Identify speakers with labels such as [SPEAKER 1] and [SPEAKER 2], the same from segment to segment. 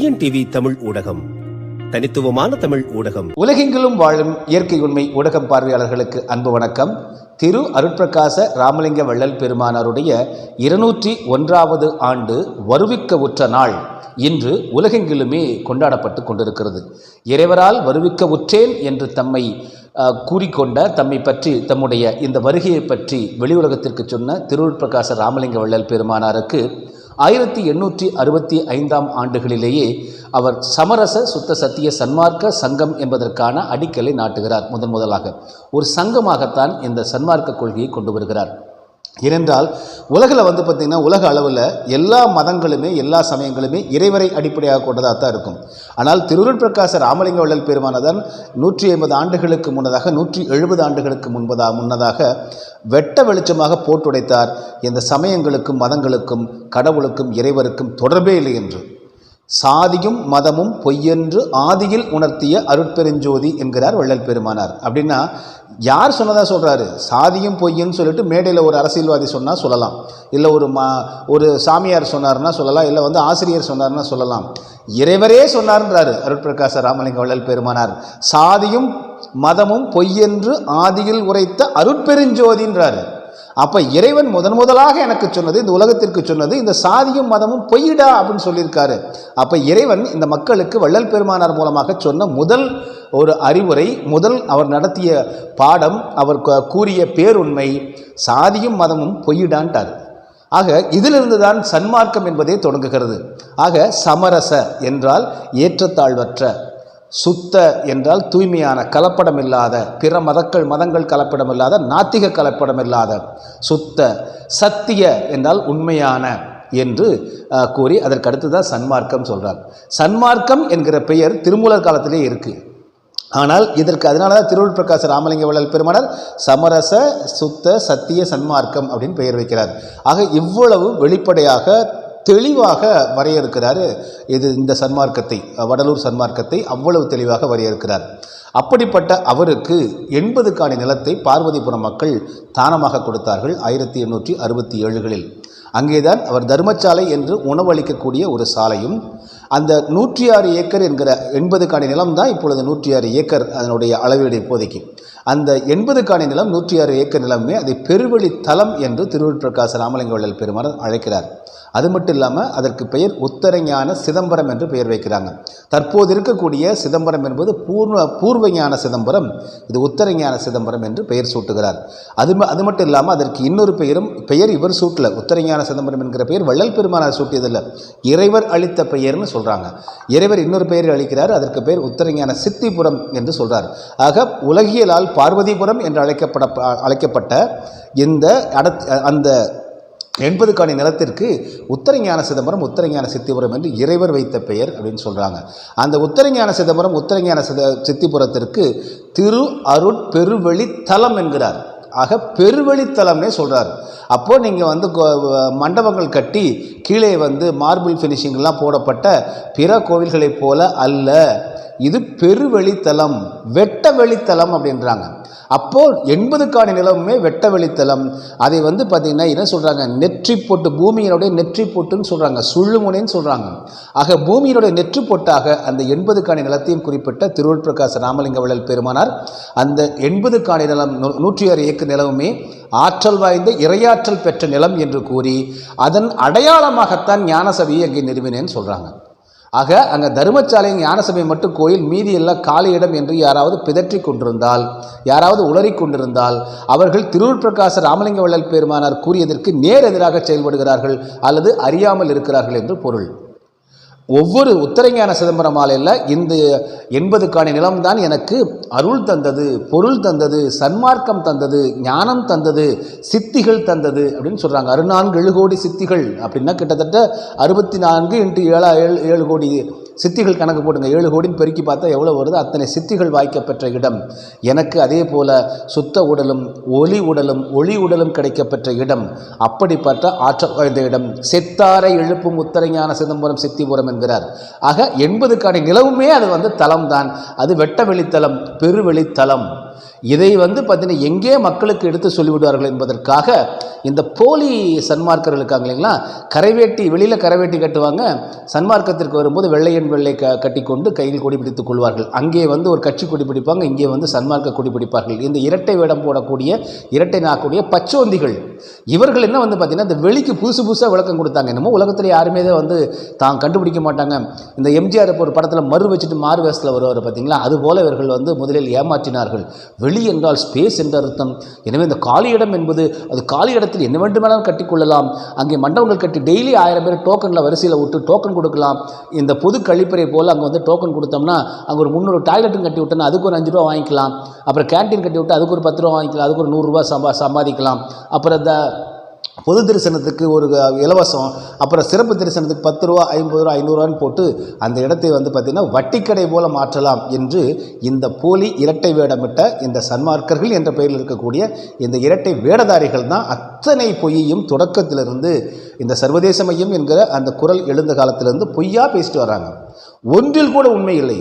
[SPEAKER 1] TNTV Tamil ஊடகம். தனித்துவமான தமிழ் ஊடகம்.
[SPEAKER 2] உலகெங்கிலும் வாழும் இயற்கை உண்மை ஊடகம் பார்வையாளர்களுக்கு அன்பு வணக்கம். திரு அருட்பிரகாச ராமலிங்க வள்ளல் பெருமானாருடைய இருநூற்றி ஒன்றாவது ஆண்டு வருவிக்க உற்ற நாள் இன்று உலகெங்கிலுமே கொண்டாடப்பட்டு கொண்டிருக்கிறது. இறைவரால் வருவிக்க உற்றேன் என்று தம்மை கூறிக்கொண்ட தம்மை பற்றி தம்முடைய இந்த வருகையை பற்றி வெளியுலகத்திற்கு சொன்ன திருவுட்பிரகாச ராமலிங்க வள்ளல் பெருமானாருக்கு ஆயிரத்தி எண்ணூற்றி அறுபத்தி ஐந்தாம் ஆண்டுகளிலேயே அவர் சமரச சுத்த சத்திய சன்மார்க்க சங்கம் என்பதற்கான அடிக்கலை நாட்டுகிறார் முதன் முதலாக. ஒரு சங்கமாகத்தான் இந்த சன்மார்க்க கொள்கையை கொண்டு வருகிறார். ஏனென்றால் உலகில் வந்து பார்த்திங்கன்னா உலக அளவில் எல்லா மதங்களுமே எல்லா சமயங்களுமே இறைவரை அடிப்படையாக கொண்டதாக தான் இருக்கும். ஆனால் திருவுருட்பிரகாச ராமலிங்க வள்ளல் பெருமானதான் நூற்றி ஐம்பது ஆண்டுகளுக்கு முன்னதாக நூற்றி எழுபது ஆண்டுகளுக்கு முன்பதாக முன்னதாக வெட்ட வெளிச்சமாக போட்டுடைத்தார். இந்த சமயங்களுக்கும் மதங்களுக்கும் கடவுளுக்கும் இறைவருக்கும் தொடர்பே இல்லை என்று. சாதியும் மதமும் பொய்யென்று ஆதியில் உணர்த்திய அருட்பெருஞ்சோதி என்கிறார் வள்ளல் பெருமானார். அப்படின்னா யார் சொன்னதாக சொல்கிறாரு சாதியும் பொய்யன்னு சொல்லிட்டு மேடையில் ஒரு அரசியல்வாதி சொன்னால் சொல்லலாம். இல்லை ஒரு மா ஒரு சாமியார் சொன்னார்னா சொல்லலாம். இல்லை வந்து ஆசிரியர் சொன்னார்னா சொல்லலாம். இறைவரே சொன்னார்ன்றாரு அருட்பிரகாச ராமலிங்க வள்ளல் பெருமானார். சாதியும் மதமும் பொய்யென்று ஆதியில் உரைத்த அருட்பெருஞ்சோதின்றாரு. அப்போ இறைவன் முதன் முதலாக எனக்கு சொன்னது இந்த உலகத்திற்கு சொன்னது இந்த சாதியும் மதமும் பொய்யிடா அப்படின்னு சொல்லியிருக்காரு. அப்போ இறைவன் இந்த மக்களுக்கு வள்ளல் பெருமானார் மூலமாக சொன்ன முதல் ஒரு அறிவுரை முதல் அவர் நடத்திய பாடம் அவர் கூறிய பேருண்மை சாதியும் மதமும் பொய்யிடான்ட்டார். ஆக இதிலிருந்து தான் சன்மார்க்கம் என்பதே தொடங்குகிறது. ஆக சமரச என்றால் ஏற்றத்தாழ்வற்ற சுத்த என்றால் தூய்மையான கலப்படமில்லாத பிற மதக்கள் மதங்கள் கலப்படமில்லாத நாத்திக கலப்படமில்லாத சுத்த சத்திய என்றால் உண்மையான என்று கூறி அதற்கு அடுத்து தான் சன்மார்க்கம் சொல்கிறார் சன்மார்க்கம் என்கிற பெயர் திருமூலர் காலத்திலே இருக்குது ஆனால் இதற்கு அதனால தான் திருவள்ளுவர் பிரகாச ராமலிங்க வள்ளல் பெருமானார் சமரச சுத்த சத்திய சன்மார்க்கம் அப்படின்னு பெயர் வைக்கிறார். ஆக இவ்வளவு வெளிப்படையாக தெளிவாக வரையறுக்கிறார். இது இந்த சன்மார்க்கத்தை வடலூர் சன்மார்க்கத்தை அவ்வளவு தெளிவாக வரையறுக்கிறார். அப்படிப்பட்ட அவருக்கு எண்பது காணி நிலத்தை பார்வதிபுரம் மக்கள் தானமாக கொடுத்தார்கள் ஆயிரத்தி எண்ணூற்றி அறுபத்தி ஏழுகளில். அங்கேதான் அவர் தர்மசாலை என்று உணவளிக்கக்கூடிய ஒரு சாலையும் அந்த நூற்றி ஆறு ஏக்கர் என்கிற எண்பது காணி நிலம் தான் இப்பொழுது நூற்றி ஆறு ஏக்கர் அதனுடைய அளவீடு இப்போதைக்கு. அந்த எண்பது காணி நிலம் நூற்றி ஆறு ஏக்கர் நிலமே அதை பெருவழி தலம் என்று திருவள்ளுவர் ராமலிங்க வள்ளல் பெருமாள் அழைக்கிறார். அது மட்டும் இல்லாமல் அதற்கு பெயர் உத்தரஞான சிதம்பரம் என்று பெயர் வைக்கிறாங்க. தற்போது இருக்கக்கூடிய சிதம்பரம் என்பது பூர்வ பூர்வஞான சிதம்பரம். இது உத்தரஞான சிதம்பரம் என்று பெயர் சூட்டுகிறார். அது அது மட்டும் இல்லாமல் அதற்கு இன்னொரு பெயரும் பெயர் இவர் சூட்டில். உத்தரஞான சிதம்பரம் என்கிற பெயர் வள்ளல் பெருமானார் சூட்டியதில்லை. இறைவர் அளித்த பெயர்னு சொல்கிறாங்க இறைவர் இன்னொரு பெயர் அளிக்கிறார். அதற்கு பெயர் உத்தரஞான சித்திபுரம் என்று சொல்கிறார் ஆக உலகியலால் பார்வதிபுரம் என்று அழைக்கப்பட அழைக்கப்பட்ட இந்த அடத் அந்த எண்பதுக்கான காணி நிலத்திற்கு உத்தரஞான சிதம்பரம் உத்தரஞான சித்திபுரம் என்று இறைவர் வைத்த பெயர் அப்படின்னு சொல்கிறாங்க அந்த உத்தரஞான சிதம்பரம் உத்தரஞான சித சித்திபுரத்திற்கு திரு அருட் பெருவெளி தலம் என்கிறார். ஆக பெருவெளித்தலம்னே சொல்கிறார் அப்போது நீங்கள் வந்து கோ- மண்டபங்கள் கட்டி கீழே வந்து மார்பிள் ஃபினிஷிங்லாம் போடப்பட்ட பிற கோவில்களைப் போல அல்ல. இது பெருவெளித்தலம் வெட்ட வெளித்தலம் அப்படின்றாங்க. அப்போ எண்பது காணி நிலமுமே வெட்ட வெளித்தலம் அதை வந்து பார்த்தீங்கன்னா என்ன சொல்கிறாங்க நெற்றி பொட்டு பூமியினுடைய நெற்றி பொட்டுன்னு சொல்கிறாங்க சுள்ளுமுனைன்னு சொல்கிறாங்க ஆக பூமியினுடைய நெற்றி பொட்டாக அந்த எண்பது காணி நிலத்தையும் குறிப்பிட்ட திருவள் பிரகாச ராமலிங்க வள்ளல் பெருமானார் அந்த எண்பது காணி நிலம் நூ- நூற்றி ஆறு ஏக்கர் நிலவுமே ஆற்றல் வாய்ந்த இரையாற்றல் பெற்ற நிலம் என்று கூறி அதன் அடையாளமாகத்தான் ஞானசபையை அங்கே நிறுவினேன்னு சொல்கிறாங்க ஆக அங்கே தர்மசாலை ஞானசபை மட்டும் கோயில் மீதி எல்லாம் காலி இடம் என்று யாராவது பிதற்றி கொண்டிருந்தால் யாராவது உளறி கொண்டிருந்தால் அவர்கள் திருவூர் பிரகாச ராமலிங்க வள்ளல் பெருமானார் கூறியதற்கு நேர் எதிராக செயல்படுகிறார்கள் அல்லது அறியாமல் இருக்கிறார்கள் என்று பொருள். ஒவ்வொரு உத்தரஞான சிதம்பரம் மாலையில் இந்த எண்பதுக்கான நிலம்தான் எனக்கு அருள் தந்தது பொருள் தந்தது சன்மார்க்கம் தந்தது ஞானம் தந்தது சித்திகள் தந்தது அப்படின்னு சொல்கிறாங்க அறுநான்கு ஏழு கோடி சித்திகள் அப்படின்னா கிட்டத்தட்ட அறுபத்தி நான்கு இன்ட்டு ஏழா ஏழு ஏழு கோடி சித்திகள் கணக்கு போடுங்க. ஏழு கோடின்னு பெருக்கி பார்த்தா எவ்வளோ வருது? அத்தனை சித்திகள் வாய்க்கப்பெற்ற இடம். எனக்கு அதே போல் சுத்த உடலும் ஒளி உடலும் ஒளி உடலும் கிடைக்கப்பெற்ற இடம். அப்படிப்பட்ட ஆற்றல் வாய்ந்த இடம். செத்தாரை எழுப்பும் உத்தரஞான சிதம்பரம் சித்திபுரம் என்கிறார். ஆக எண்பது நிலவுமே அது வந்து தலம் தான் அது வெட்ட வெளித்தலம் பெருவெளித்தலம். இதை வந்து பார்த்தீங்கன்னா எங்கே மக்களுக்கு எடுத்து சொல்லிவிடுவார்கள் என்பதற்காக இந்த போலி சன்மார்க்கர்கள் இருக்காங்க இல்லைங்களா? கரைவேட்டி வெளியில் கரைவேட்டி கட்டுவாங்க. சன்மார்க்கத்திற்கு வரும்போது வெள்ளையன் வெள்ளை க கட்டிக்கொண்டு கையில் கொடி பிடித்துக் கொள்வார்கள். அங்கே வந்து ஒரு கட்சி கொடி பிடிப்பாங்க இங்கே வந்து சன்மார்க்க கொடி பிடிப்பார்கள். இந்த இரட்டை வேடம் போடக்கூடிய இரட்டை நாக்கூடிய பச்சோந்திகள் இவர்கள் என்ன வந்து பார்த்தீங்கன்னா இந்த வெளிக்கு புதுசு புதுசாக விளக்கம் கொடுத்தாங்க. என்னமோ உலகத்தில் யாருமே வந்து தான் கண்டுபிடிக்க மாட்டாங்க. இந்த எம்ஜிஆர் ஒரு படத்தில் மறு வச்சுட்டு மாறு வேஷத்தில் வருவார் பார்த்தீங்களா அதுபோல இவர்கள் வந்து முதலில் ஏமாற்றினார்கள். வெளி என்றால் ஸ்பேஸ் என்ற அர்த்தம். எனவே இந்த காலி இடம் என்பது அது காலி இடத்தில் என்ன வேண்டுமானாலும் கட்டிக்கொள்ளலாம். அங்கே மண்டபங்கள் கட்டி டெய்லி ஆயிரம் பேர் டோக்கனில் வரிசையில் விட்டு டோக்கன் கொடுக்கலாம். இந்த பொது கழிப்பறை போல் அங்கே வந்து டோக்கன் கொடுத்தோம்னா அங்கே ஒரு முந்நூறு டாய்லெட்டும் கட்டி விட்டோம்னா அதுக்கு ஒரு அஞ்சு ரூபா வாங்கிக்கலாம். அப்புறம் கேண்டீன் கட்டி விட்டு அதுக்கு ஒரு பத்து ரூபா வாங்கிக்கலாம். அதுக்கு ஒரு நூறுரூவா சம்பா சம்பாதிக்கலாம். அப்புறம் இந்த பொது தரிசனத்துக்கு ஒரு இலவசம் அப்புறம் சிறப்பு தரிசனத்துக்கு பத்து ரூபா ஐம்பது ரூபா ஐநூறுரூவான்னு போட்டு அந்த இடத்தை வந்து பார்த்திங்கன்னா வட்டிக்கடை போல மாற்றலாம் என்று இந்த போலி இரட்டை வேடமிட்ட இந்த சன்மார்க்கர்கள் என்ற பெயரில் இருக்கக்கூடிய இந்த இரட்டை வேடதாரிகள் தான் அத்தனை பொய்யையும் தொடக்கத்திலிருந்து இந்த சர்வதேச மையம் என்கிற அந்த குரல் எழுந்த காலத்திலிருந்து பொய்யா பேசிட்டு வராங்க ஒன்றில் கூட உண்மை இல்லை.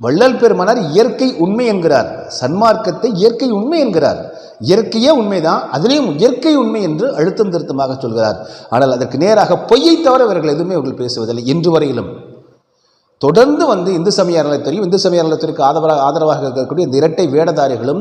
[SPEAKER 2] வள்ளல் பெருமானார் இயற்கை உண்மை என்கிறார். சன்மார்க்கத்தை இயற்கை உண்மை என்கிறார். இயற்கையே உண்மைதான். அதிலேயும் இயற்கை உண்மை என்று அழுத்தம் திருத்தமாக சொல்கிறார். ஆனால் அதற்கு நேராக பொய்யை தவிர இவர்கள் எதுவுமே இவர்கள் பேசுவதில்லை. இன்று வரையிலும் தொடர்ந்து வந்து இந்து சமய அறநிலையத்துறையும் இந்து சமய அறநிலைத்துறைக்கு ஆதரவாக ஆதரவாக இருக்கக்கூடிய இந்த இரட்டை வேடதாரிகளும்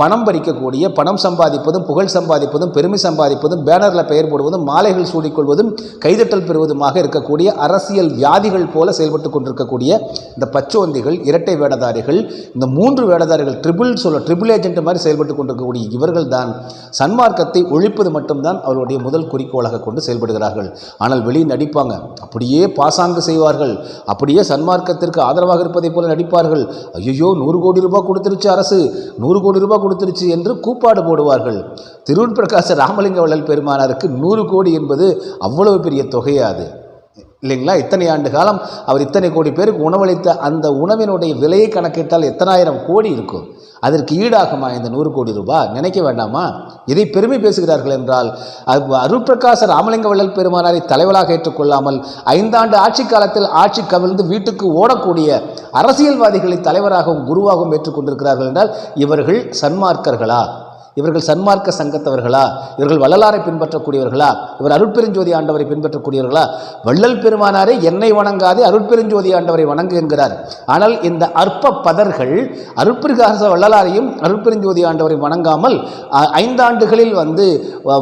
[SPEAKER 2] பணம் பறிக்கக்கூடிய பணம் சம்பாதிப்பதும் புகழ் சம்பாதிப்பதும் பெருமை சம்பாதிப்பதும் பேனரில் பெயர் போடுவதும் மாலைகள் சூடிக்கொள்வதும் கைதட்டல் பெறுவதுமாக இருக்கக்கூடிய அரசியல் வியாதிகள் போல செயல்பட்டு கொண்டிருக்கக்கூடிய இந்த பச்சோந்திகள் இரட்டை வேடதாரிகள் இந்த மூன்று வேடதாரிகள் ட்ரிபிள் சொல்ல ட்ரிபிள் ஏஜென்ட் மாதிரி செயல்பட்டு கொண்டிருக்கக்கூடிய இவர்கள் தான் சன்மார்க்கத்தை ஒழிப்பது மட்டும்தான் அவர்களுடைய முதல் குறிக்கோளாக கொண்டு செயல்படுகிறார்கள். ஆனால் வெளியே நடிப்பாங்க. அப்படியே பாசாங்கு செய்வார்கள். அப்படியே சன்மார்க்கத்திற்கு ஆதரவாக இருப்பதைப் போல நடிப்பார்கள். ஐயோ நூறு கோடி ரூபாய் கொடுத்துருச்சு அரசு. நூறு கோடி ரூபாய் கொடுத்துருச்சு என்று கூப்பாடு போடுவார்கள். திருவன் பிரகாச ராமலிங்க வள்ளல் பெருமானாருக்கு நூறு கோடி என்பது அவ்வளவு பெரிய தொகையாது இல்லைங்களா? இத்தனை ஆண்டு காலம் அவர் இத்தனை கோடி பேருக்கு உணவளித்த அந்த உணவினுடைய விலையை கணக்கிட்டால் எத்தனாயிரம் கோடி இருக்கும்? அதற்கு ஈடாகுமா இந்த நூறு கோடி ரூபாய் நினைக்க வேண்டாமா? இதை பெருமை பேசுகிறார்கள் என்றால் அருள்பிரகாச ராமலிங்க வள்ளல் பெருமானாரை தலைவராக ஏற்றுக்கொள்ளாமல் ஐந்தாண்டு ஆட்சி காலத்தில் ஆட்சி கவிழ்ந்து வீட்டுக்கு ஓடக்கூடிய அரசியல்வாதிகளை தலைவராகவும் குருவாகவும் ஏற்றுக்கொண்டிருக்கிறார்கள் என்றால் இவர்கள் சன்மார்க்கர்களா? இவர்கள் சன்மார்க்க சங்கத்தவர்களா? இவர்கள் வள்ளலாரை பின்பற்றக்கூடியவர்களா? இவர் அருட்பெருஞ்சோதி ஆண்டவரை பின்பற்றக்கூடியவர்களா? வள்ளல் பெருமானாரே என்னை வணங்காதே அருட்பெருஞ்சோதி ஆண்டவரை வணங்கு என்கிறார். ஆனால் இந்த அற்ப பதர்கள் அருட்பிரகாச வள்ளலாரையும் அருட்பெருஞ்சோதி ஆண்டவரை வணங்காமல் ஐந்தாண்டுகளில் வந்து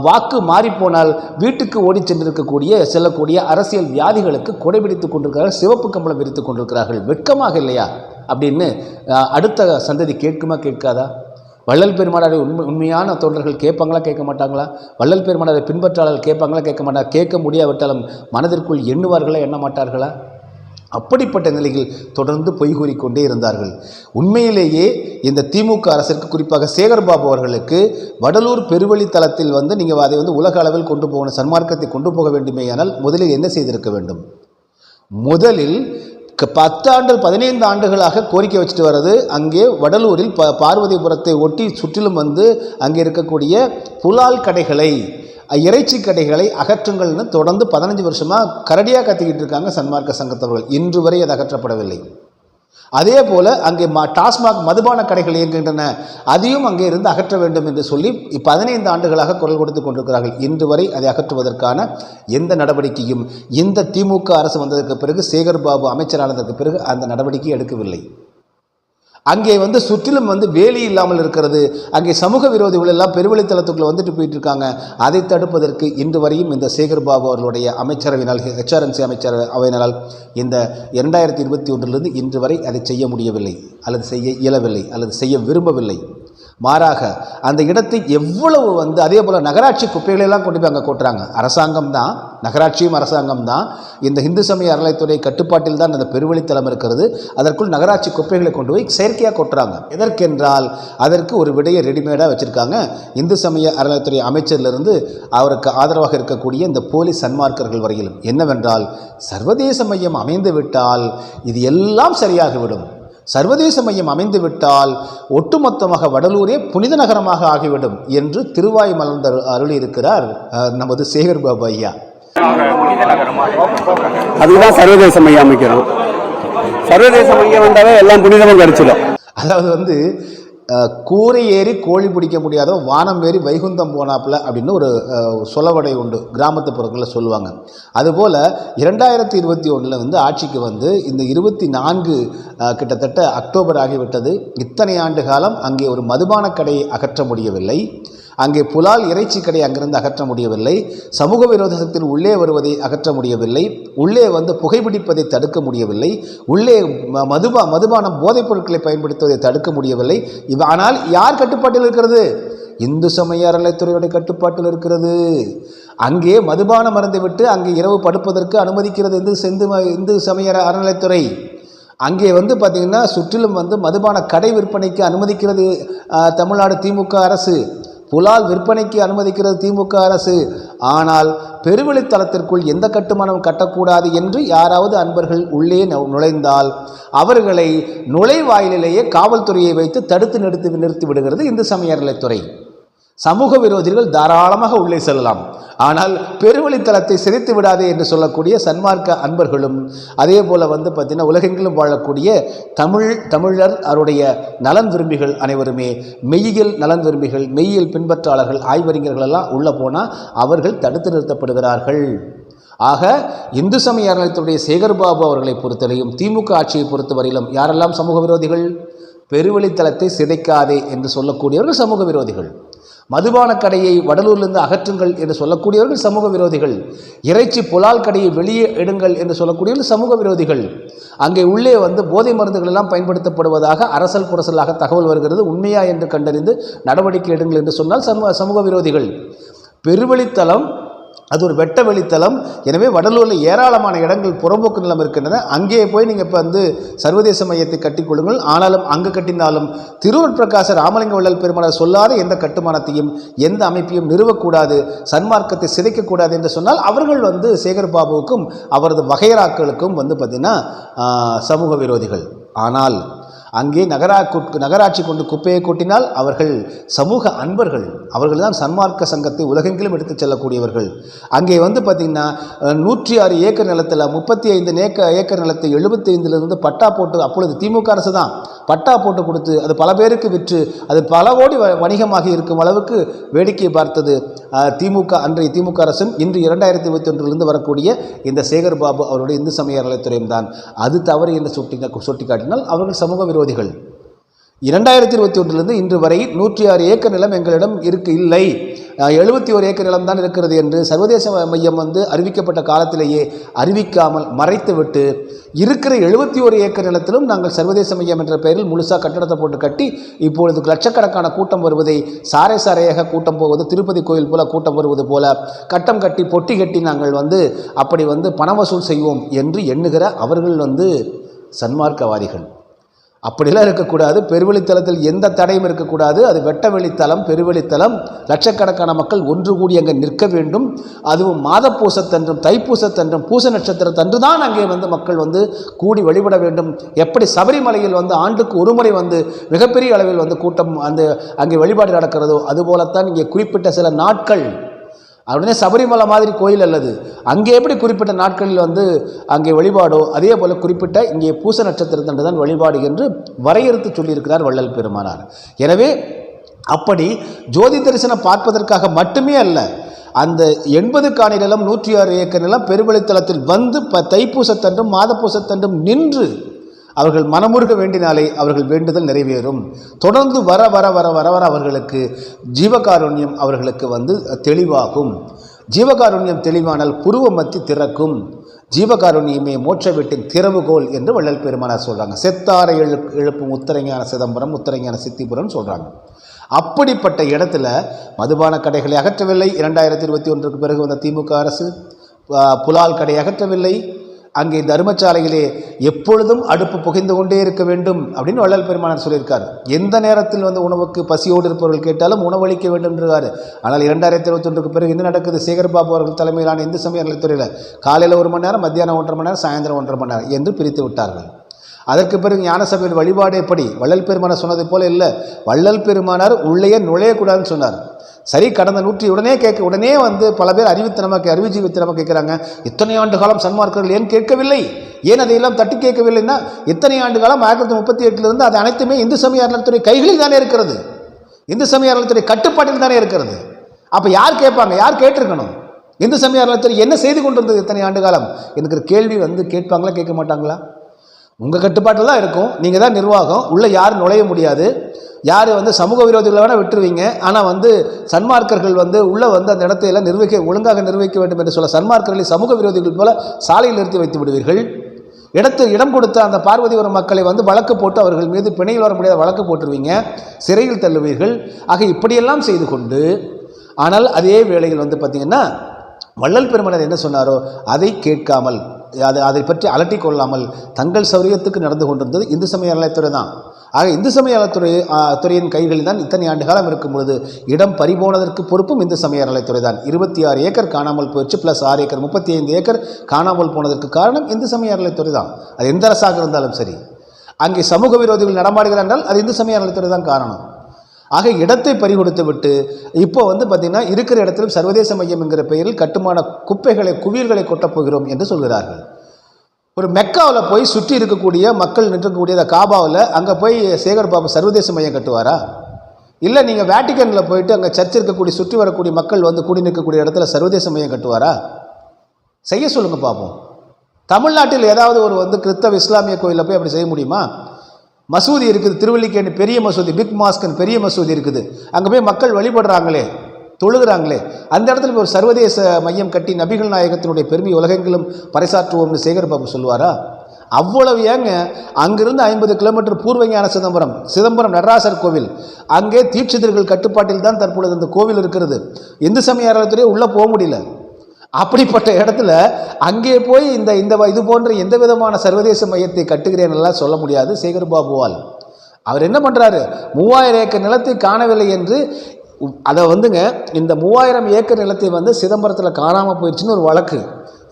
[SPEAKER 2] வாக்கு மாறிப்போனால் வீட்டுக்கு ஓடிச் சென்றிருக்கக்கூடிய செல்லக்கூடிய அரசியல் வியாதிகளுக்கு கொடைபிடித்துக் கொண்டிருக்கிறார்கள் சிவப்பு கம்பளம் விரித்துக் கொண்டிருக்கிறார்கள். வெட்கமாக இல்லையா? அப்படின்னு அடுத்த சந்ததி கேட்குமா கேட்காதா? வள்ளல் பெருமானாரை உண்மை உண்மையான தொண்டர்கள் கேட்பாங்களா கேட்க மாட்டாங்களா? வள்ளல் பெருமானாரை பின்பற்றாளர்கள் கேட்பாங்களா கேட்க மாட்டாங்க கேட்க முடியாவிட்டாலும் மனதிற்குள் எண்ணுவார்களா எண்ண மாட்டார்களா? அப்படிப்பட்ட நிலையில் தொடர்ந்து பொய் கூறிக்கொண்டே இருந்தார்கள். உண்மையிலேயே இந்த திமுக அரசிற்கு குறிப்பாக சேகர்பாபு அவர்களுக்கு வடலூர் பெருவழித்தலத்தில் வந்து நீங்கள் அதை வந்து உலக அளவில் கொண்டு போகணும் சன்மார்க்கத்தை கொண்டு போக வேண்டுமேயானால் முதலில் என்ன செய்திருக்க வேண்டும்? முதலில் பத்தாண்டு பதினைந்து ஆண்டுகளாக கோரிக்கை வச்சுட்டு வர்றது அங்கே வடலூரில் ப பார்வதிபுரத்தை ஒட்டி சுற்றிலும் வந்து அங்கே இருக்கக்கூடிய புலால் கடைகளை இறைச்சி கடைகளை அகற்றுங்கள்னு தொடர்ந்து பதினஞ்சு வருஷமாக கரடியாக கத்திக்கிட்டு இருக்காங்க சன்மார்க்க சங்கத்தவர்கள். இன்று வரை அது அகற்றப்படவில்லை. அதே போல அங்கே ம டாஸ்மாக் மதுபான கடைகள் இயங்குகின்றன. அதையும் அங்கே இருந்து அகற்ற வேண்டும் என்று சொல்லி பதினைந்து ஆண்டுகளாக குரல் கொடுத்து கொண்டிருக்கிறார்கள். இன்று வரை அதை அகற்றுவதற்கான எந்த நடவடிக்கையும் இந்த திமுக அரசு வந்ததற்கு பிறகு சேகர் பாபு அமைச்சரானதற்கு பிறகு அந்த நடவடிக்கை எடுக்கவில்லை. அங்கே வந்து சுற்றிலும் வந்து வேலி இல்லாமல் இருக்கிறது. அங்கே சமூக விரோதிகள் எல்லாம் பெருவழித்தளத்துக்குள்ளே வந்துட்டு போயிட்டு இருக்காங்க அதை தடுப்பதற்கு இன்று வரையும் இந்த சேகர் பாபு அவர்களுடைய அமைச்சரவையினால் ஹெச்ஆர்என்சி அமைச்சர் அவையினால் இந்த இரண்டாயிரத்தி இருபத்தி ஒன்றிலிருந்து இன்று வரை அதை செய்ய முடியவில்லை. அல்லது செய்ய இயலவில்லை. அல்லது செய்ய விரும்பவில்லை. மாறாக அந்த இடத்தை எவ்வளவு வந்து அதே போல் நகராட்சி குப்பைகளை எல்லாம் கொண்டு போய் அங்கே கொட்டுறாங்க. அரசாங்கம் தான் நகராட்சியும் அரசாங்கம் தான். இந்த இந்து சமய அறநிலைத்துறை கட்டுப்பாட்டில் தான் அந்த பெருவழித்தலம் இருக்கிறது. அதற்குள் நகராட்சி குப்பைகளை கொண்டு போய் செயற்கையாக கொட்டுறாங்க. எதற்கென்றால் அதற்கு ஒரு விடையை ரெடிமேடாக வச்சுருக்காங்க. இந்து சமய அறநிலைத்துறை அமைச்சரிலிருந்து அவருக்கு ஆதரவாக இருக்கக்கூடிய இந்த போலி சன்மார்க்கர்கள் வரையிலும். என்னவென்றால் சர்வதேச மையம் அமைந்து விட்டால் இது எல்லாம் சரியாகிவிடும். சர்வதேச மையம் அமைந்து விட்டால் ஒட்டுமொத்தமாக வடலூரே புனித நகரமாக ஆகிவிடும் என்று திருவாய் மலர்ந்த அருளியிருக்கிறார் நமது சேகர் பாபு ஐயா.
[SPEAKER 3] அதுதான் சர்வதேச மையம் அமைக்கிறோம் சர்வதேச மையம் வந்தாவே எல்லாம் புனிதமும் கிடைச்சிடும்.
[SPEAKER 2] அதாவது வந்து கூரை ஏறி கோழி பிடிக்க முடியாதோ வானம் ஏறி வைகுந்தம் போனாப்புல அப்படின்னு ஒரு சொலவடை உண்டு. கிராமத்து புறங்களில் சொல்லுவாங்க. அதுபோல் இரண்டாயிரத்தி இருபத்தி ஒன்றில் வந்து ஆட்சிக்கு வந்து இந்த இருபத்தி நான்கு கிட்டத்தட்ட அக்டோபர் ஆகிவிட்டது. இத்தனை ஆண்டு காலம் அங்கே ஒரு மதுபான கடையை அகற்ற முடியவில்லை. அங்கே புலால் இறைச்சி கடை அங்கிருந்து அகற்ற முடியவில்லை. சமூக விரோத உள்ளே வருவதை அகற்ற முடியவில்லை. உள்ளே வந்து புகைப்பிடிப்பதை தடுக்க முடியவில்லை. உள்ளே மதுபா மதுபானம் போதைப் பொருட்களை பயன்படுத்துவதை தடுக்க முடியவில்லை. இவ ஆனால் யார் கட்டுப்பாட்டில் இருக்கிறது? இந்து சமய அறநிலைத்துறையுடைய கட்டுப்பாட்டில் இருக்கிறது. அங்கே மதுபான மருந்தை விட்டு அங்கே இரவு படுப்பதற்கு அனுமதிக்கிறது இந்து செந்து இந்து சமய அறநிலைத்துறை அங்கே வந்து பார்த்திங்கன்னா சுற்றிலும் வந்து மதுபான கடை விற்பனைக்கு அனுமதிக்கிறது தமிழ்நாடு திமுக அரசு. புலால் விற்பனைக்கு அனுமதிக்கிறது திமுக அரசு. ஆனால் பெருவெளித்தளத்திற்குள் எந்த கட்டுமானம் கட்டக்கூடாது என்று யாராவது அன்பர்கள் உள்ளே நு- நுழைந்தால் அவர்களை நுழைவாயிலேயே காவல்துறையை வைத்து தடுத்து நிறுத்தி நிறுத்தி விடுகிறது இந்து சமய அறநிலைத்துறை சமூக விரோதிகள் தாராளமாக உள்ளே செல்லலாம். ஆனால் பெருவழித்தளத்தை சிதைத்து விடாதே என்று சொல்லக்கூடிய சன்மார்க்க அன்பர்களும் அதே போல் வந்து பார்த்திங்கன்னா உலகெங்கிலும் வாழக்கூடிய தமிழ் தமிழர் அவருடைய நலன் விரும்பிகள் அனைவருமே மெய்யியல் நலன் விரும்பிகள் மெய்யியல் பின்பற்றாளர்கள் ஆய்வறிஞர்கள் எல்லாம் உள்ளே போனால் அவர்கள் தடுத்து நிறுத்தப்படுகிறார்கள். ஆக இந்து சமய அறநிலையத்துடைய சேகர்பாபு அவர்களை பொறுத்தவரையும் திமுக ஆட்சியை பொறுத்தவரையிலும் யாரெல்லாம் சமூக விரோதிகள்? பெருவழித்தலத்தை சிதைக்காதே என்று சொல்லக்கூடியவர்கள் சமூக விரோதிகள். மதுபான கடையை வடலூரிலிருந்து அகற்றுங்கள் என்று சொல்லக்கூடியவர்கள் சமூக விரோதிகள். இறைச்சி புலால் கடையை வெளியே எடுங்கள் என்று சொல்லக்கூடியவர்கள் சமூக விரோதிகள். அங்கே உள்ளே வந்து போதை மருந்துகள் எல்லாம் பயன்படுத்தப்படுவதாக அரசல் புரசலாக தகவல் வருகிறது. உண்மையா என்று கண்டறிந்து நடவடிக்கை எடுங்கள் என்று சொன்னால் சமூக சமூக விரோதிகள். பெருவழித்தலம் அது ஒரு வெட்ட வெளித்தளம். எனவே வடலூரில் ஏராளமான இடங்கள் புறம்போக்கு நிலம் இருக்கின்றன. அங்கே போய் நீங்கள் இப்போ வந்து சர்வதேச மையத்தை கட்டிக்கொள்ளுங்கள் ஆனாலும் அங்கு கட்டினாலும் திருவூர் பிரகாச ராமலிங்க வள்ளல் பெருமானார் சொல்லாத எந்த கட்டுமானத்தையும் எந்த அமைப்பையும் நிறுவக்கூடாது சன்மார்க்கத்தை சிதைக்கக்கூடாது என்று சொன்னால் அவர்கள் வந்து சேகர் பாபுவுக்கும் அவரது வகையராக்களுக்கும் வந்து பார்த்திங்கன்னா சமூக விரோதிகள். ஆனால் அங்கே நகரா குட்- நகராட்சி கொண்டு குப்பையை கொட்டினால் அவர்கள் சமூக அன்பர்கள். அவர்கள் தான் சன்மார்க்க சங்கத்தை உலகெங்கிலும் எடுத்துச் செல்லக்கூடியவர்கள். அங்கே வந்து பார்த்திங்கன்னா நூற்றி ஆறு ஏக்கர் நிலத்தில் முப்பத்தி ஐந்து ஏக்க ஏக்கர் நிலத்தை எழுபத்தி ஐந்துலேருந்து பட்டா போட்டு அப்பொழுது திமுக அரசு தான் பட்டா போட்டு கொடுத்து அது பல பேருக்கு விற்று அது பல கோடி வ- வணிகமாக இருக்கும் அளவுக்கு வேடிக்கை பார்த்தது திமுக அன்றைய திமுக அரசும் இன்று இரண்டாயிரத்தி இருபத்தி ஒன்றிலிருந்து வரக்கூடிய இந்த சேகர் பாபு அவருடைய இந்து சமய அறநிலைத்துறையும் தான். அது தவறு என்று சுட்டி சுட்டிக்காட்டினால் அவர்கள் சமூக விரோதிகள் இரண்டாயிரத்தி இருபத்தி ஒன்றிலிருந்து இன்று வரை நூற்றி ஆறு ஏக்கர் நிலம் எங்களிடம் இருக்கு இல்லை. எழுபத்தி ஒரு ஏக்கர் நிலம் தான் இருக்கிறது என்று சர்வதேச மையம் வந்து அறிவிக்கப்பட்ட காலத்திலேயே அறிவிக்காமல் மறைத்துவிட்டு இருக்கிற எழுபத்தி ஒரு ஏக்கர் நிலத்திலும் நாங்கள் சர்வதேச மையம் என்ற பெயரில் முழுசாக கட்டடத்தை போட்டு கட்டி இப்பொழுது லட்சக்கணக்கான கூட்டம் வருவதை சாரை சாரையாக கூட்டம் போவது திருப்பதி கோயில் போல கூட்டம் வருவது போல கட்டம் கட்டி பொட்டி கட்டி நாங்கள் வந்து அப்படி வந்து பண வசூல் செய்வோம் என்று எண்ணுகிற அவர்கள் வந்து சன்மார்க்கவாதிகள். அப்படிலாம் இருக்கக்கூடாது. பெருவெளித்தலத்தில் எந்த தடையும் இருக்கக்கூடாது. அது வெட்ட வெளித்தலம் பெருவெளித்தலம் லட்சக்கணக்கான மக்கள் ஒன்று கூடி அங்கே நிற்க வேண்டும். அதுவும் மாதப்பூசத்தன்றும் தைப்பூசத்தன்றும் பூச நட்சத்திரத்தன்று தான் அங்கே வந்து மக்கள் வந்து கூடி வழிபட வேண்டும். எப்படி சபரிமலையில் வந்து ஆண்டுக்கு ஒரு முறை வந்து மிகப்பெரிய அளவில் வந்து கூட்டம் அந்த அங்கே வழிபாடு நடக்கிறதோ அதுபோலத்தான் இங்கே குறிப்பிட்ட சில நாட்கள் உடனே சபரிமலை மாதிரி கோயில் அல்லது. அங்கே எப்படி குறிப்பிட்ட நாட்களில் வந்து அங்கே வழிபாடோ அதே போல் குறிப்பிட்ட இங்கே பூச நட்சத்திரத்தன்று தான் வழிபாடு என்று வரையறுத்து சொல்லியிருக்கிறார் வள்ளல் பெருமானார். எனவே அப்படி ஜோதி தரிசனம் பார்ப்பதற்காக மட்டுமே அல்ல அந்த எண்பது காணி நிலம் நூற்றி ஆறு ஏக்கர் நிலம் பெருவழித்தலத்தில் வந்து ப தைப்பூசத்தன்றும் மாதப்பூசத்தன்றும் நின்று அவர்கள் மனமுருக வேண்டினாலே அவர்கள் வேண்டுதல் நிறைவேறும். தொடர்ந்து வர வர வர வர வர அவர்களுக்கு ஜீவகாருண்யம் அவர்களுக்கு வந்து தெளிவாகும். ஜீவகாருண்யம் தெளிவானால் புருவமத்தி திறக்கும். ஜீவகாருண்யமே மோட்ச வீட்டின் திறவுகோல் என்று வள்ளல் பெருமானார் சொல்கிறாங்க செத்தாரை எழு எழுப்பும் உத்தரஞான சிதம்பரம் உத்தரஞான சித்திபுரம் சொல்கிறாங்க அப்படிப்பட்ட இடத்துல மதுபான கடைகளை அகற்றவில்லை. இரண்டாயிரத்தி இருபத்தி ஒன்றுக்கு பிறகு வந்த திமுக அரசு புலால் கடை அகற்றவில்லை. அங்கே தர்மசாலையிலே எப்பொழுதும் அடுப்பு புகைந்து கொண்டே இருக்க வேண்டும் அப்படின்னு வள்ளல் பெருமானார் சொல்லியிருக்கார். எந்த நேரத்தில் வந்து உணவுக்கு பசியோடு இருப்பவர்கள் கேட்டாலும் உணவளிக்க வேண்டும் என்றார் ஆனால் இரண்டாயிரத்தி இருபத்தொன்றுக்கு பிறகு என்ன நடக்குது? சேகர்பாபு அவர்கள் தலைமையிலான இந்து சமய நலத்துறையில் காலையில் ஒரு மணி நேரம் மத்தியானம் ஒன்றரை மணி நேரம் சாயந்தரம் ஒன்றரை மணி நேரம் என்று பிரித்து விட்டார்கள். அதற்கு பிறகு ஞானசபையில் வழிபாடு எப்படி? வள்ளல் பெருமானார் சொன்னது போல இல்லை. வள்ளல் பெருமானார் உள்ளேயே நுழையக்கூடாதுன்னு சொன்னார். சரி கடந்த நூற்றி உடனே கேட்க உடனே வந்து பல பேர் அறிவித்தனமாக அறிவுஜீவித்தனமாக கேட்குறாங்க. இத்தனை ஆண்டு காலம் சன்மார்க்கர்கள் ஏன் கேட்கவில்லை? ஏன் அதையெல்லாம் தட்டி கேட்கவில்லைன்னா இத்தனை ஆண்டு காலம் ஆயிரத்தி தொள்ளாயிரத்தி முப்பத்தி எட்டிலிருந்து அது அனைத்துமே இந்து சமய அறநிலைத்துறை கைகளில் தானே இருக்கிறது. இந்து சமய அறநிலைத்துறை கட்டுப்பாட்டில் தானே இருக்கிறது. அப்போ யார் கேட்பாங்க? யார் கேட்டிருக்கணும்? இந்து சமய அறநிலைத்துறை என்ன செய்து கொண்டிருந்தது இத்தனை ஆண்டு காலம்? எனக்கு கேள்வி வந்து கேட்பாங்களா கேட்க மாட்டாங்களா? உங்கள் கட்டுப்பாட்டில் தான் இருக்கும். நீங்கள் தான் நிர்வாகம். உள்ளே யாரும் நுழைய முடியாது. யார் வந்து சமூக விரோதிகளை வேணால் விட்டுருவீங்க. ஆனால் வந்து சன்மார்க்கர்கள் வந்து உள்ளே வந்து அந்த இடத்தையில நிர்வகிக்க ஒழுங்காக நிர்வகிக்க வேண்டும் என்று சொல்ல சன்மார்க்கர்களை சமூக விரோதிகள் போல சாலையில் நிறுத்தி வைத்து விடுவீர்கள். இடத்து இடம் கொடுத்த அந்த பார்வதிபுரம் மக்களை வந்து வழக்கு போட்டு அவர்கள் மீது பிணையில் வர முடியாத வழக்கு போட்டுருவீங்க. சிறையில் தள்ளுவீர்கள். ஆக இப்படியெல்லாம் செய்து கொண்டு ஆனால் அதே வேளையில் வந்து பார்த்திங்கன்னா வள்ளல் பெருமனர் என்ன சொன்னாரோ? அதை கேட்காமல் அது அதை பற்றி அலட்டிக் கொள்ளாமல் தங்கள் சௌரியத்துக்கு நடந்து கொண்டிருந்தது இந்து சமய அறநிலைத்துறை தான். ஆக இந்து சமய அறத்துறை துறையின் கைகளில் தான் இத்தனை ஆண்டு காலம் இருக்கும் பொழுது இடம் பறிபோனதற்கு பொறுப்பும் இந்து சமய அறநிலைத்துறை தான். இருபத்தி ஆறு ஏக்கர் காணாமல் போயிடுச்சு ப்ளஸ் ஆறு ஏக்கர் முப்பத்தி ஐந்து ஏக்கர் காணாமல் போனதற்கு காரணம் இந்து சமய அறநிலைத்துறை தான். அது எந்த அரசாக இருந்தாலும் சரி. அங்கே சமூக விரோதிகள் நடமாடுகிறார்கள் என்றால் அது இந்து சமய அறநிலைத்துறை தான் காரணம். ஆக இடத்தை பறிகொடுத்து விட்டு இப்போ வந்து பார்த்திங்கன்னா இருக்கிற இடத்திலும் சர்வதேச மையம் என்கிற பெயரில் கட்டுமான குப்பைகளை குவியல்களை கொட்டப் போகிறோம் என்று சொல்கிறார்கள். ஒரு மெக்காவில் போய் சுற்றி இருக்கக்கூடிய மக்கள் நிற்கக்கூடிய அந்த காபாவில் அங்கே போய் சேகர் பாபு சர்வதேச மையம் கட்டுவாரா? இல்லை நீங்கள் வேட்டிக்கனில் போயிட்டு அங்கே சர்ச் இருக்கக்கூடிய சுற்றி வரக்கூடிய மக்கள் வந்து கூடி நிற்கக்கூடிய இடத்துல சர்வதேச மையம் கட்டுவாரா? செய்ய சொல்லுங்கள் பார்ப்போம் தமிழ்நாட்டில் ஏதாவது ஒரு வந்து கிறிஸ்தவ இஸ்லாமிய கோயிலில் போய் அப்படி செய்ய முடியுமா? மசூதி இருக்குது திருவல்லிக்கேணி பெரிய மசூதி பிக் மாஸ்கன் பெரிய மசூதி இருக்குது. அங்கே போய் மக்கள் வழிபடுறாங்களே தொழுகிறாங்களே அந்த இடத்துல ஒரு சர்வதேச மையம் கட்டி நபிகள் நாயகத்தினுடைய பெருமை உலகெங்கிலும் பறைசாற்றுவோம்னு சேகர் பாபு சொல்லுவாரா? அவ்வளவு ஏங்க அங்கிருந்து ஐம்பது கிலோமீட்டர் பூர்வஞான சிதம்பரம் சிதம்பரம் நடராசர் கோவில். அங்கே தீட்சிதர்கள் கட்டுப்பாட்டில் தான் தற்பொழுது அந்த கோவில் இருக்கிறது. இந்து சமய அறத்துறையே உள்ளே போக முடியல. அப்படிப்பட்ட இடத்துல அங்கே போய் இந்த இந்த வ- இது போன்ற எந்த விதமான சர்வதேச மையத்தை கட்டுகிறேன் எல்லாம் சொல்ல முடியாது. சேகர் பாபுவால் அவர் என்ன பண்ணுறாரு மூவாயிரம் ஏக்கர் நிலத்தை காணவில்லை என்று அதை வந்துங்க இந்த மூவாயிரம் ஏக்கர் நிலத்தை வந்து சிதம்பரத்தில் காணாமல் போயிடுச்சுன்னு ஒரு வழக்கு.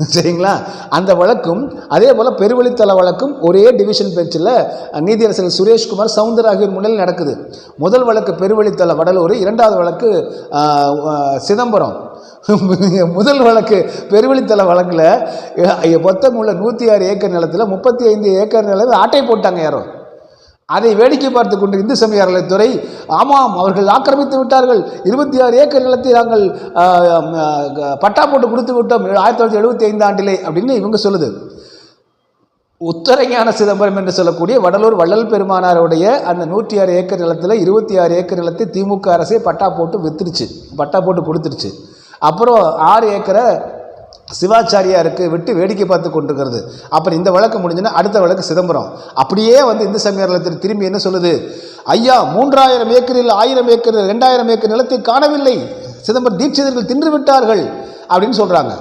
[SPEAKER 2] சரிங்களா? அந்த வழக்கும் அதே போல் பெருவழித்தள வழக்கும் ஒரே டிவிஷன் பெஞ்சில் நீதியரசர் சுரேஷ்குமார் சவுந்தர் ஆகியோர் முன்னிலையில் நடக்குது. முதல் வழக்கு பெருவழித்தள வடலூர் இரண்டாவது வழக்கு சிதம்பரம். முதல் வழக்கு பெருவெளித்தலை வழக்கில் மொத்தம் உள்ள நூற்றி ஆறு ஏக்கர் நிலத்தில் முப்பத்தி ஐந்து ஏக்கர் நிலம் ஆட்டை போட்டாங்க யாரோ. அதை வேடிக்கை பார்த்து கொண்டு இந்து சமய அறநிலைத்துறை ஆமாம் அவர்கள் ஆக்கிரமித்து விட்டார்கள். இருபத்தி ஆறு ஏக்கர் நிலத்தை நாங்கள் பட்டா போட்டு கொடுத்து விட்டோம். ஆயிரத்தி தொள்ளாயிரத்தி எழுபத்தி ஐந்து ஆண்டிலே அப்படின்னு இவங்க சொல்லுது. உத்தரஞான சிதம்பரம் என்று சொல்லக்கூடிய வடலூர் வள்ளல் பெருமானாருடைய அந்த நூற்றி ஆறு ஏக்கர் நிலத்தில் இருபத்தி ஆறு ஏக்கர் நிலத்தை திமுக அரசே பட்டா போட்டு வித்துருச்சு பட்டா போட்டு கொடுத்துருச்சு அப்புறம் ஆறு ஏக்கரை சிவாச்சாரியாருக்கு விட்டு வேடிக்கை பார்த்து கொண்டிருக்கிறது. அப்புறம் இந்த வழக்கு முடிஞ்சுன்னா அடுத்த வழக்கு சிதம்பரம். அப்படியே வந்து இந்து சமய திரும்பி என்ன சொல்லுது? ஐயா மூன்றாயிரம் ஏக்கரில் ஆயிரம் ஏக்கர் ரெண்டாயிரம் ஏக்கர் நிலத்தை காணவில்லை. சிதம்பரம் தீட்சிதர்கள் தின்று விட்டார்கள் அப்படின்னு சொல்கிறாங்க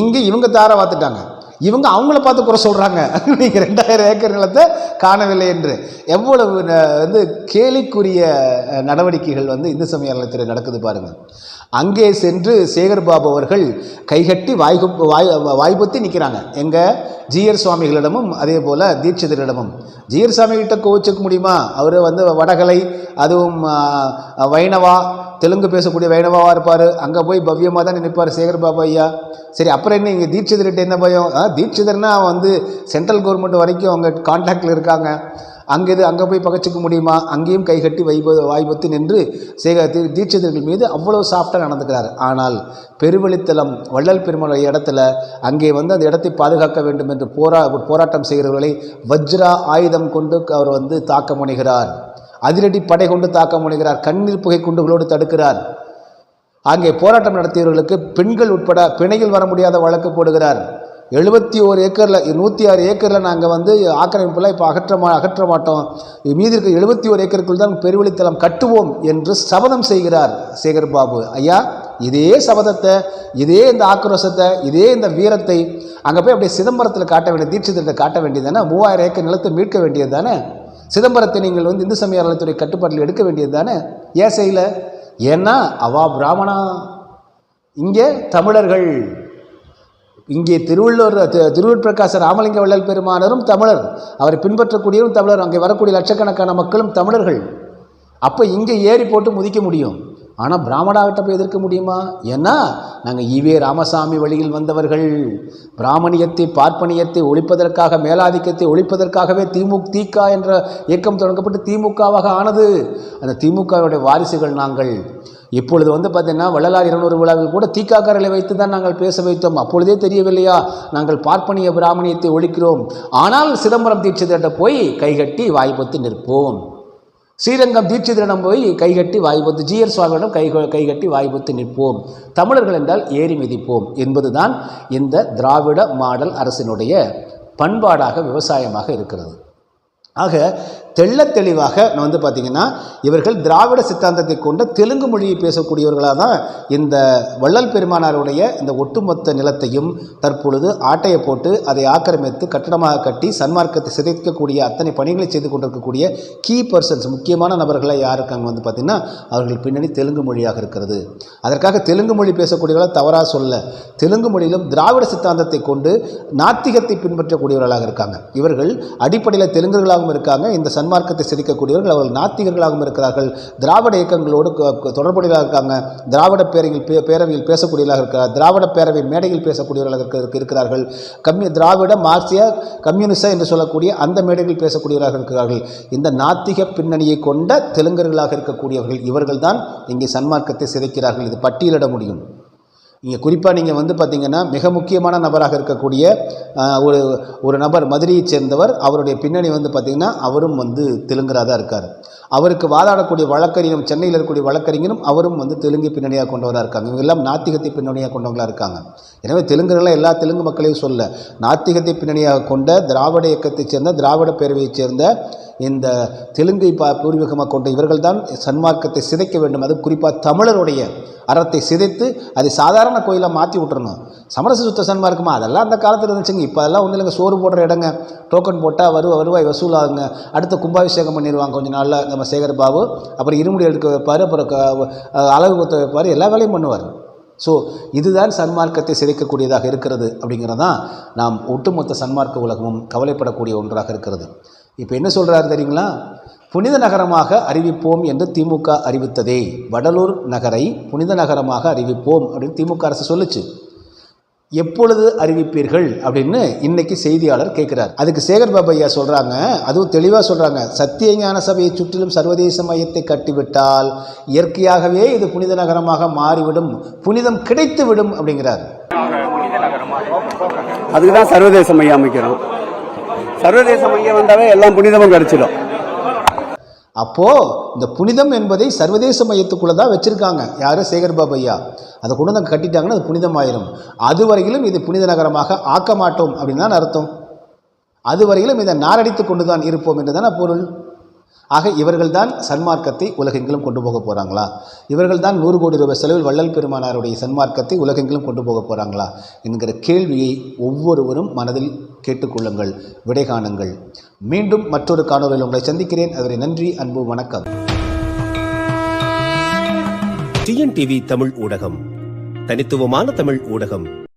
[SPEAKER 2] இங்கே இவங்க தார பார்த்துட்டாங்க இவங்க அவங்கள பார்த்து குறை சொல்கிறாங்க நீங்கள் ரெண்டாயிரம் ஏக்கர் நிலத்தை காணவில்லை என்று. எவ்வளவு ந- வந்து கேலிக்குரிய நடவடிக்கைகள் வந்து இந்து சமய அறநிலையத்துறை நடக்குது பாருங்கள் அங்கே சென்று சேகர் பாபு அவர்கள் கைகட்டி வாய் வாய் வாய்ப்புத்தி நிற்கிறாங்க எங்கள் ஜிஆர் சுவாமிகளிடமும் அதே போல் தீட்சிதரிடமும். ஜிஆர் சுவாமிகிட்ட கோவிச்சுக்க முடியுமா? அவர் வந்து வடகலை அதுவும் வைணவா தெலுங்கு பேசக்கூடிய வைணவாவாக இருப்பார். அங்கே போய் பவ்யமாக தான் நினைப்பார் சேகர் பாபா ஐயா. சரி அப்புறம் என்ன இங்கே தீட்சிதர்கிட்ட என்ன பயம்? தீட்சிதர்னா வந்து சென்ட்ரல் கவர்மெண்ட் வரைக்கும் அவங்க கான்டாக்டில் இருக்காங்க. அங்கே இது அங்கே போய் பகச்சிக்க முடியுமா? அங்கேயும் கைகட்டி வைப வாய்ப்பத்து நின்று சேக தீ- தீட்சிதர்கள் மீது அவ்வளோ சாஃப்டாக நடந்துக்கிறார். ஆனால் பெருவழித்தலம் வள்ளல் பெருமாள் இடத்துல அங்கே வந்து அந்த இடத்தை பாதுகாக்க வேண்டும் என்று போரா போராட்டம் செய்கிறவர்களை வஜ்ரா ஆயுதம் கொண்டு அவர் வந்து தாக்க முனைகிறார் அதிரடி படை கொண்டு தாக்க முனைகிறார். கண்ணீர் புகை குண்டுகளோடு தடுக்கிறார். அங்கே போராட்டம் நடத்தியவர்களுக்கு பெண்கள் உட்பட பிணையில் வர முடியாத வழக்கு போடுகிறார். எழுபத்தி ஓரு ஏக்கரில் நூற்றி ஆறு ஏக்கரில் நாங்கள் வந்து ஆக்கிரமிப்பில் இப்போ அகற்ற மா அகற்ற மாட்டோம். மீதி இருக்க எழுபத்தி ஓரு ஏக்கருக்குள் தான் பெருவெளித்தளம் கட்டுவோம் என்று சபதம் செய்கிறார் சேகர் பாபு ஐயா இதே சபதத்தை இதே இந்த ஆக்ரோஷத்தை இதே இந்த வீரத்தை அங்கே போய் அப்படியே சிதம்பரத்தில் காட்ட வேண்டிய தீட்சிதத்தை காட்ட வேண்டியது தானே? மூவாயிரம் ஏக்கர் நிலத்தை மீட்க வேண்டியது தானே? சிதம்பரத்தை நீங்கள் வந்து இந்து சமய அறநிலையத்துறை கட்டுப்பாட்டில் எடுக்க வேண்டியது தானே? ஏன் செய்யலை ஏன்னா அவா பிராமணா. இங்கே தமிழர்கள். இங்கே திருவள்ளுவர் தி- திருவூர் ராமலிங்க வள்ளல் பெருமானரும் தமிழர். அவரை பின்பற்றக்கூடியவரும் தமிழர். அங்கே வரக்கூடிய லட்சக்கணக்கான மக்களும் தமிழர்கள். அப்போ இங்கே ஏறி போட்டு முதிக்க முடியும். ஆனால் பிராமணாகிட்ட போய் எதிர்க்க முடியுமா? ஏன்னா நாங்கள் ஈவே ராமசாமி வழியில் வந்தவர்கள். பிராமணியத்தை பார்ப்பனியத்தை ஒழிப்பதற்காக மேலாதிக்கத்தை ஒழிப்பதற்காகவே திமுக திக என்ற இயக்கம் தொடங்கப்பட்டு திமுகவாக ஆனது. அந்த திமுகவுடைய வாரிசுகள் நாங்கள். இப்பொழுது வந்து பார்த்தீங்கன்னா வள்ளலார் இருநூறு விழாவில் கூட தீக்காக்கரலை வைத்து தான் நாங்கள் பேச வைத்தோம். அப்பொழுதே தெரியவில்லையா? நாங்கள் பார்ப்பனிய பிராமணியத்தை ஒழிக்கிறோம். ஆனால் சிதம்பரம் தீட்சிதர்கிட்ட போய் கைகட்டி வாய்ப்பத்து நிற்போம். ஸ்ரீரங்கம் தீட்சிதரிடம் போய் கைகட்டி வாய்ப்பத்து ஜிஆர் சுவாமியிடம் கை கைகட்டி வாய்ப்பத்து நிற்போம். தமிழர்கள் என்றால் ஏறி மிதிப்போம் என்பதுதான் இந்த திராவிட மாடல் அரசினுடைய பண்பாடாக விவசாயமாக இருக்கிறது. ஆக தெள்ள தெளிவாக நான் வந்து பார்த்திங்கன்னா இவர்கள் திராவிட சித்தாந்தத்தை கொண்ட தெலுங்கு மொழியை பேசக்கூடியவர்களாக தான் இந்த வள்ளல் பெருமானாருடைய இந்த ஒட்டுமொத்த நிலத்தையும் தற்பொழுது ஆட்டையை போட்டு அதை ஆக்கிரமித்து கட்டடமாக கட்டி சன்மார்க்கத்தை சிதைக்கக்கூடிய அத்தனை பணிகளை செய்து கொண்டிருக்கக்கூடிய கீ பர்சன்ஸ் முக்கியமான நபர்களாக யார் இருக்காங்க வந்து பார்த்திங்கன்னா அவர்கள் பின்னணி தெலுங்கு மொழியாக இருக்கிறது. அதற்காக தெலுங்கு மொழி பேசக்கூடியவர்களை தவறாக சொல்ல தெலுங்கு மொழியிலும் திராவிட சித்தாந்தத்தை கொண்டு நாத்திகத்தை பின்பற்றக்கூடியவர்களாக இருக்காங்க. இவர்கள் அடிப்படையில் தெலுங்குகளாகவும் இருக்காங்க. இந்த சன் சன்மார்க்கத்தை சிரிக்கக்கூடியவர்கள் அவர்கள் நாத்திகர்களாகவும் இருக்கிறார்கள். திராவிட இயக்கங்களோடு தொடர்புடையதாக இருக்காங்க. திராவிட பேரவையில் பேரவையில் பேசக்கூடியவர்களாக இருக்கிறார் திராவிட பேரவை மேடையில் பேசக்கூடியவர்களாக இருக்கிறார்கள். கம்யூ திராவிட மார்க்சிய கம்யூனிச என்று சொல்லக்கூடிய அந்த மேடைகளில் பேசக்கூடியவர்களாக இருக்கிறார்கள். இந்த நாத்திக பின்னணியை கொண்ட தெலுங்கர்களாக இருக்கக்கூடியவர்கள் இவர்கள்தான் இங்கே சன்மார்க்கத்தை சிதைக்கிறார்கள். இது பட்டியலிட முடியும். இங்கே குறிப்பாக நீங்கள் வந்து பார்த்தீங்கன்னா மிக முக்கியமான நபராக இருக்கக்கூடிய ஒரு ஒரு நபர் மதுரையைச் சேர்ந்தவர் அவருடைய பின்னணி வந்து பார்த்திங்கன்னா அவரும் வந்து தெலுங்கராக தான் இருக்கார். அவருக்கு வாதாடக்கூடிய வழக்கறிஞரும் சென்னையில் இருக்கக்கூடிய வழக்கறிஞரும் அவரும் வந்து தெலுங்கு பின்னணியாக கொண்டவராக இருக்காங்க. இவங்க எல்லாம் நாத்திகத்தை பின்னணியாக கொண்டவங்களாக இருக்காங்க. எனவே தெலுங்குகளை எல்லா தெலுங்கு மக்களையும் சொல்ல நாத்திகத்தை பின்னணியாக கொண்ட திராவிட இயக்கத்தைச் சேர்ந்த திராவிட பேரவையைச் சேர்ந்த இந்த தெலுங்கை பா பூர்வீகமாக கொண்ட இவர்கள்தான் சன்மார்க்கத்தை சிதைக்க வேண்டும். அது குறிப்பாக தமிழருடைய அறத்தை சிதைத்து அதை சாதாரண கோயிலாக மாற்றி விட்டுறணும். சமரச சுத்த சன்மார்க்கமா அதெல்லாம் அந்த காலத்தில் இருந்துச்சுங்க. இப்போ அதெல்லாம் ஒன்றும் இல்லைங்க. சோறு போடுற இடங்க. டோக்கன் போட்டால் வருவா வருவாய் வசூலாகுங்க. அடுத்து கும்பாபிஷேகம் பண்ணிடுவாங்க கொஞ்சம் நாளில். நம்ம சேகர் பாபு. அப்புறம் இருமுடி எடுக்க வைப்பார். அப்புறம் க- அழகு குத்த வைப்பார். எல்லா வேலையும் பண்ணுவார். ஸோ இதுதான் சன்மார்க்கத்தை சிதைக்கக்கூடியதாக இருக்கிறது அப்படிங்கிறதான் நாம் ஒட்டுமொத்த சன்மார்க்க உலகமும் கவலைப்படக்கூடிய ஒன்றாக இருக்கிறது. இப்போ என்ன சொல்கிறாரு தெரியுங்களா? புனித நகரமாக அறிவிப்போம் என்று திமுக அறிவித்ததே. வடலூர் நகரை புனித நகரமாக அறிவிப்போம் அப்படின்னு திமுக அரசு சொல்லுச்சு. எப்பொழுது அறிவிப்பீர்கள் அப்படின்னு இன்னைக்கு செய்தியாளர் கேட்குறார் அதுக்கு சேகர் பாபு ஐயா சொல்கிறாங்க அதுவும் தெளிவாக சொல்கிறாங்க சத்திய ஞான சபையை சுற்றிலும் சர்வதேச மையத்தை கட்டிவிட்டால் இயற்கையாகவே இது புனித நகரமாக மாறிவிடும் புனிதம் கிடைத்துவிடும் அப்படிங்கிறார்.
[SPEAKER 3] அதுக்கு தான் சர்வதேச மையம் அமைக்கிறோம். சர்வதேச மையம் வந்தாவே எல்லாம் புனிதமும் கிடைச்சிடும்.
[SPEAKER 2] அப்போது இந்த புனிதம் என்பதை சர்வதேச மையத்துக்குள்ளே தான் வச்சுருக்காங்க. யார்? சேகர் பாபு ஐயா. அதை கொண்டு வந்து கட்டிட்டாங்கன்னா அது புனிதமாயிரும். அது வரையிலும் இது புனித நகரமாக ஆக்க மாட்டோம் அப்படின்னு தான் அர்த்தம். அது வரையிலும் இதை நாரடித்து கொண்டு தான் இருப்போம் என்று தானே பொருள். ஆக இவர்கள் தான் சன்மார்க்கத்தை உலகெங்கிலும் கொண்டு போக போகிறாங்களா இவர்கள் தான் நூறு கோடி ரூபாய் செலவில் வள்ளல் பெருமானாருடைய சன்மார்க்கத்தை உலகெங்கிலும் கொண்டு போக போகிறாங்களா என்கிற கேள்வியை ஒவ்வொருவரும் மனதில் கேட்டுக்கொள்ளுங்கள் விடை காணுங்கள். மீண்டும் மற்றொரு காணொலியில் உங்களை சந்திக்கிறேன். அதனை நன்றி அன்பு வணக்கம்.
[SPEAKER 1] டிஎன்டிவி தமிழ் ஊடகம். தனித்துவமான தமிழ் ஊடகம்.